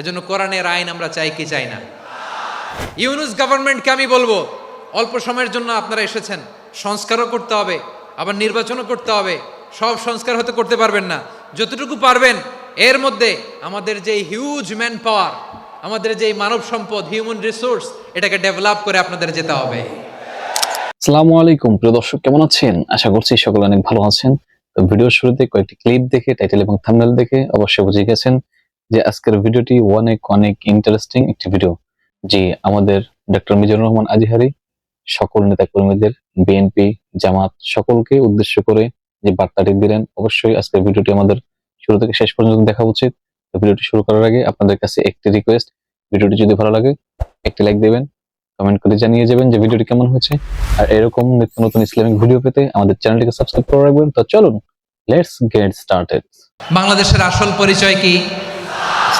এজন্য কোরআনের আইন আমরা চাই কি চাই না? ইউনুস গভর্নমেন্টকে আমি বলব, অল্প সময়ের জন্য আপনারা এসেছেন, সংস্কারও করতে হবে, আবার নির্বাচনও করতে হবে, সব সংস্কার হতে করতে পারবেন না। যতটুকু পারবেন, এর মধ্যে আমাদের যে হিউজ ম্যান পাওয়ার আমাদের যে মানব সম্পদ হিউম্যান রিসোর্স এটাকে ডেভেলপ করে আপনাদের যেতে হবে। আসসালামু আলাইকুম, প্রিয় দর্শক, কেমন আছেন? আশা করছি সকলে অনেক ভালো আছেন। তো ভিডিওর শুরুতে কয়েকটি ক্লিপ দেখে টাইটেল এবং থাম্বনেল দেখে অবশ্যই বুঝে গেছেন। যে আজকের ভিডিওটি অনেক অনেক ইন্টারেস্টিং একটি ভিডিও যে আমাদের ডক্টর মিজানুর রহমান আজিহারি, সকল নেতা কর্মীদের বিএনপি জামাত, সকলকে উদ্দেশ্য করে যে বার্তাটি দিলেন, অবশ্যই আজকের ভিডিওটি আমাদের শুরু থেকে শেষ পর্যন্ত দেখা উচিত। ভিডিওটি শুরু করার আগে আপনাদের কাছে একটি রিকোয়েস্ট ভিডিওটি যদি ভালো লাগে, একটি লাইক দেবেন কমেন্ট করে জানিয়ে যাবেন যে ভিডিওটি কেমন হয়েছে। আর এরকম নিত্য নতুন ইসলামিক ভিডিও পেতে আমাদের চ্যানেলটিকে সাবস্ক্রাইব করে রাখবেন। তো চলুন লেটস গেট স্টার্টেড বাংলাদেশের আসল পরিচয় কি?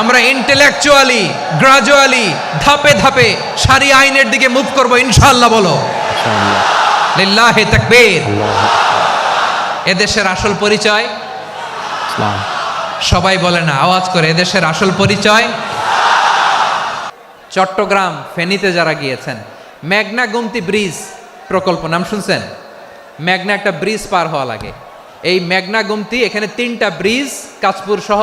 আমরা ইন্টেলেকচুয়ালি গ্রাজুয়ালি ধাপে ধাপে সারি আইনের দিকে মুভ করব ইনশাআল্লাহ বলো। লিল্লাহে তাকবীর। এদেশের আসল পরিচয়? সবাই বলে না আওয়াজ করে এদেশের আসল পরিচয়? চট্টগ্রাম ফেনীতে যারা গিয়েছেন মেঘনা গুমতি ব্রিজ প্রকল্প নাম শুনছেন? মেঘনা একটা ব্রিজ পার হওয়া লাগে। এই মেঘনা গুমতি এখানে তিনটা ব্রিজ কাজপুর সহ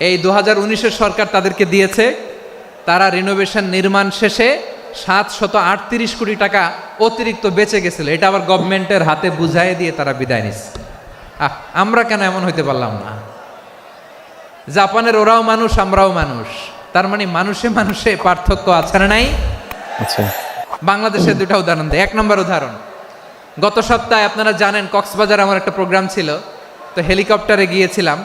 এই দু হাজার উনিশের সরকার তাদেরকে দিয়েছে। তারা রিনোভেশন নির্মাণ শেষে সাত শত আটত্রিশ কোটি টাকা অতিরিক্ত বেঁচে গেছিল। এটা আবার গভর্নমেন্টের হাতে বুঝাই দিয়ে তারা বিদায় নিচ্ছে আহ আমরা কেন এমন হইতে পারলাম না? জাপানের ওরাও মানুষ আমরাও মানুষ। তার মানে মানুষে মানুষে পার্থক্য আছে না নাই? আচ্ছা। বাংলাদেশের দুটা উদাহরণ দেয় এক নম্বর উদাহরণ। গত সপ্তাহে আপনারা জানেন কক্সবাজার আমার একটা প্রোগ্রাম ছিল। তো হেলিকপ্টারে গিয়েছিলাম।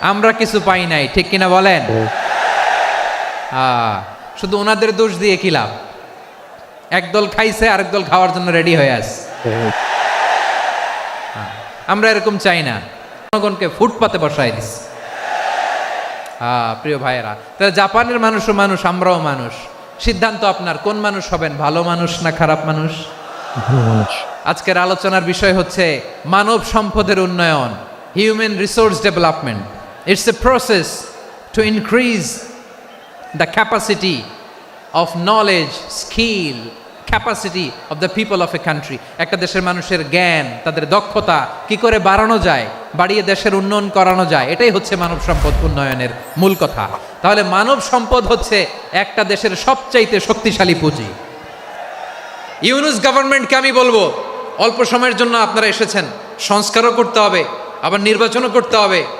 আমরা কিছু পাই নাই ঠিক কিনা বলেন? শুধু ওনাদের দোষ দিয়ে কি লাভ? একদল খাইছে আরেক দল খাওয়ার জন্য রেডি হয়ে আছে। আমরা এরকম চাই না। জনগণকে ফুটপাতে বসাই দিস। হ্যাঁ প্রিয় ভাইয়েরা তাহলে জাপানের মানুষও মানুষ আমরাও মানুষ। সিদ্ধান্ত আপনার কোন মানুষ হবেন ভালো মানুষ না খারাপ মানুষ? আজকের আলোচনার বিষয় হচ্ছে মানব সম্পদের উন্নয়ন human resource development it's a process to increase the capacity of knowledge skill capacity of the people of a country একটা দেশের মানুষের জ্ঞান, তাদের দক্ষতা কি করে বাড়ানো যায়, বাড়িয়ে দেশের উন্নয়ন করানো যায়, এটাই হচ্ছে মানব সম্পদ উন্নয়নের মূল কথা। তাহলে মানব সম্পদ হচ্ছে একটা দেশের সবচাইতে শক্তিশালী পুঁজি। ইউনুস গভর্নমেন্টকে আমি বলব, অল্প সময়ের জন্য আপনারা এসেছেন, সংস্কারও করতে হবে, আবার নির্বাচনও করতে হবে।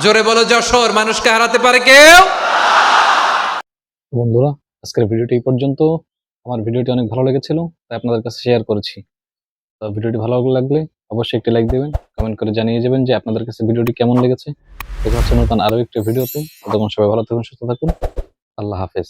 জোরে বলো যশোর, মানুষকে হারাতে পারে কেউ? বন্ধুরা, আজকের ভিডিওটি এই পর্যন্ত। আমার ভিডিওটি অনেক ভালো লেগেছিল, তাই আপনাদের কাছে শেয়ার করেছি। তো ভিডিওটি ভালো লাগলে অবশ্যই একটি লাইক দেবেন কমেন্ট করে জানিয়ে যাবেন যে আপনাদের কাছে ভিডিওটি কেমন লেগেছে। দেখা হচ্ছে নতুন আরও একটি ভিডিওতে। তখন সবাই ভালো থাকুন, সুস্থ থাকুন। আল্লাহ হাফেজ।